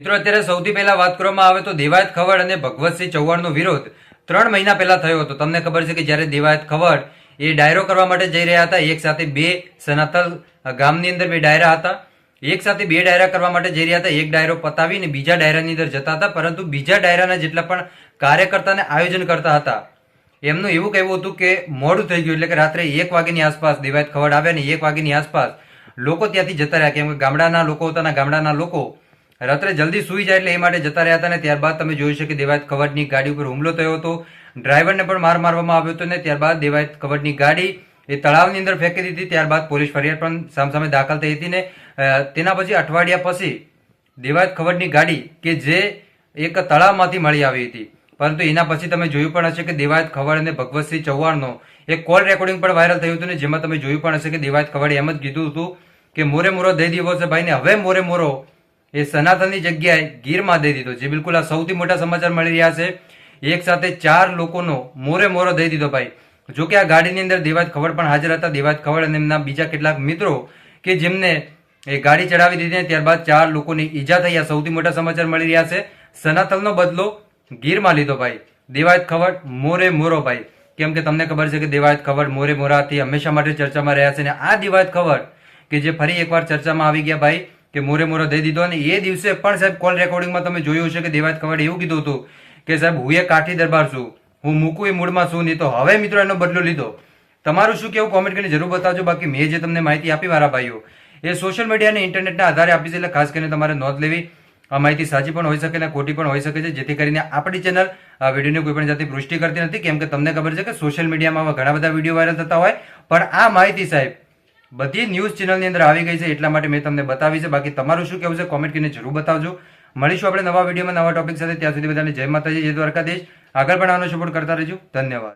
મિત્રો, અત્યારે સૌથી પહેલા વાત કરવામાં આવે તો દેવાયત ખવડ અને ભગવતસિંહ ચૌહાણનો વિરોધ ત્રણ મહિના પહેલા થયો હતો. તમને ખબર છે કે જ્યારે દેવાયત ખવડ એ ડાયરો કરવા માટે જઈ રહ્યા હતા, એક સાથે બે સનાતલ ગામની અંદર બે ડાયરા હતા. એક સાથે બે ડાયરા કરવા માટે જઈ રહ્યા હતા. એક ડાયરો પતાવીને બીજા ડાયરાની અંદર જતા હતા, પરંતુ બીજા ડાયરાના જેટલા પણ કાર્યકર્તાને આયોજન કરતા હતા, એમનું એવું કહેવું હતું કે મોડું થઈ ગયું, એટલે કે રાત્રે એક વાગ્યાની આસપાસ દેવાયત ખવડ આવ્યા ને એક વાગ્યાની આસપાસ લોકો ત્યાંથી જતા રહ્યા. કેમ કે ગામડાના લોકો હતા ગામડાના લોકો રાત્રે જલ્દી સૂઈ જાય એટલે એ માટે જતા રહ્યા હતા ને ત્યારબાદ તમે જોયું છે કે દેવાયત ખવડની ગાડી ઉપર હુમલો થયો હતો. ડ્રાઈવરને પણ માર મારવામાં આવ્યો હતો ને ત્યારબાદ દેવાયત ખવડની ગાડી એ તળાવની અંદર ફેંકી દીધી ત્યારબાદ પોલીસ ફરિયાદ પણ સામસામે દાખલ થઈ હતી ને તેના પછી અઠવાડિયા પછી દેવાયત ખવડની ગાડી કે જે એક તળાવમાંથી મળી આવી હતી. પરંતુ એના પછી તમે જોયું પણ હશે કે દેવાયત ખવડ અને ભગવતસિંહ ચૌહાણનો એક કોલ રેકોર્ડિંગ પણ વાયરલ થયું હતું ને, જેમાં તમે જોયું પણ હશે કે દેવાયત ખવડે એમ જ કીધું હતું કે મોરે મોરો દઈ દીધો છે ભાઈને, હવે મોરે મોરો એ સનાતનની જગ્યાએ ગીરમાં દઈ દીધો, જે બિલકુલ આ સૌથી મોટા સમાચાર મળી રહ્યા છે. એક સાથે ચાર લોકોનો મોરે મોરો દઈ દીધો ભાઈ. જો કે આ ગાડીની અંદર દેવાયત ખવડ પણ હાજર હતા. દેવાયત ખવડ અને એમના બીજા કેટલાક મિત્રો કે જેમને એ ગાડી ચડાવી દીધી ત્યારબાદ ચાર લોકોની ઈજા થઈ, આ સૌથી મોટા સમાચાર મળી રહ્યા છે. સનાતનનો બદલો ગીરમાં લીધો ભાઈ. દેવાયત ખવડ મોરે મોરો ભાઈ. કેમ કે તમને ખબર છે કે દેવાયત ખવડ મોરે મોરાથી હંમેશા માટે ચર્ચામાં રહ્યા છે અને આ દેવાયત ખવડ કે જે ફરી એકવાર ચર્ચામાં આવી ગયા ભાઈ કે મોરે મોરો દઈ દીધો અને એ દિવસે પણ સાહેબ કોલ રેકોર્ડિંગમાં તમે જોયું છે કે દેવાત કવાડે એવું કીધું હતું કે સાહેબ, હું એ કાઠી દરબાર છું, હું મૂકું એ મૂળમાં છું, નહીં તો હવે મિત્રો એનો બદલો લીધો. તમારું શું કેવું? કોમેન્ટ કરીને જરૂર બતાવજો. બાકી મેં જે તમને માહિતી આપી મારા ભાઈઓ, એ સોશિયલ મીડિયા અને ઇન્ટરનેટના આધારે આપી છે એટલે ખાસ કરીને તમારે નોંધ લેવી. આ માહિતી સાચી પણ હોઈ શકે અને ખોટી પણ હોઈ શકે છે, જેથી કરીને આપણી ચેનલ વિડીયોની કોઈ પણ જાતની પુષ્ટિ કરતી નથી. કેમ કે તમને ખબર છે કે સોશિયલ મીડિયામાં ઘણા બધા વીડિયો વાયરલ થતા હોય. પણ આ માહિતી સાહેબ બધી ન્યૂઝ ચેનલની અંદર આવી ગઈ છે, એટલા માટે મેં તમને બતાવી છે. બાકી તમારું શું કહેવું છે કોમેન્ટ કરીને જરૂર બતાવજો. મળીશું આપણે નવા વિડીયોમાં નવા ટોપિક સાથે. ત્યાં સુધી બધાને જય માતાજી, જય દ્વારકાધીશ. આગળ પણ આનો સપોર્ટ કરતા રહેજો. ધન્યવાદ.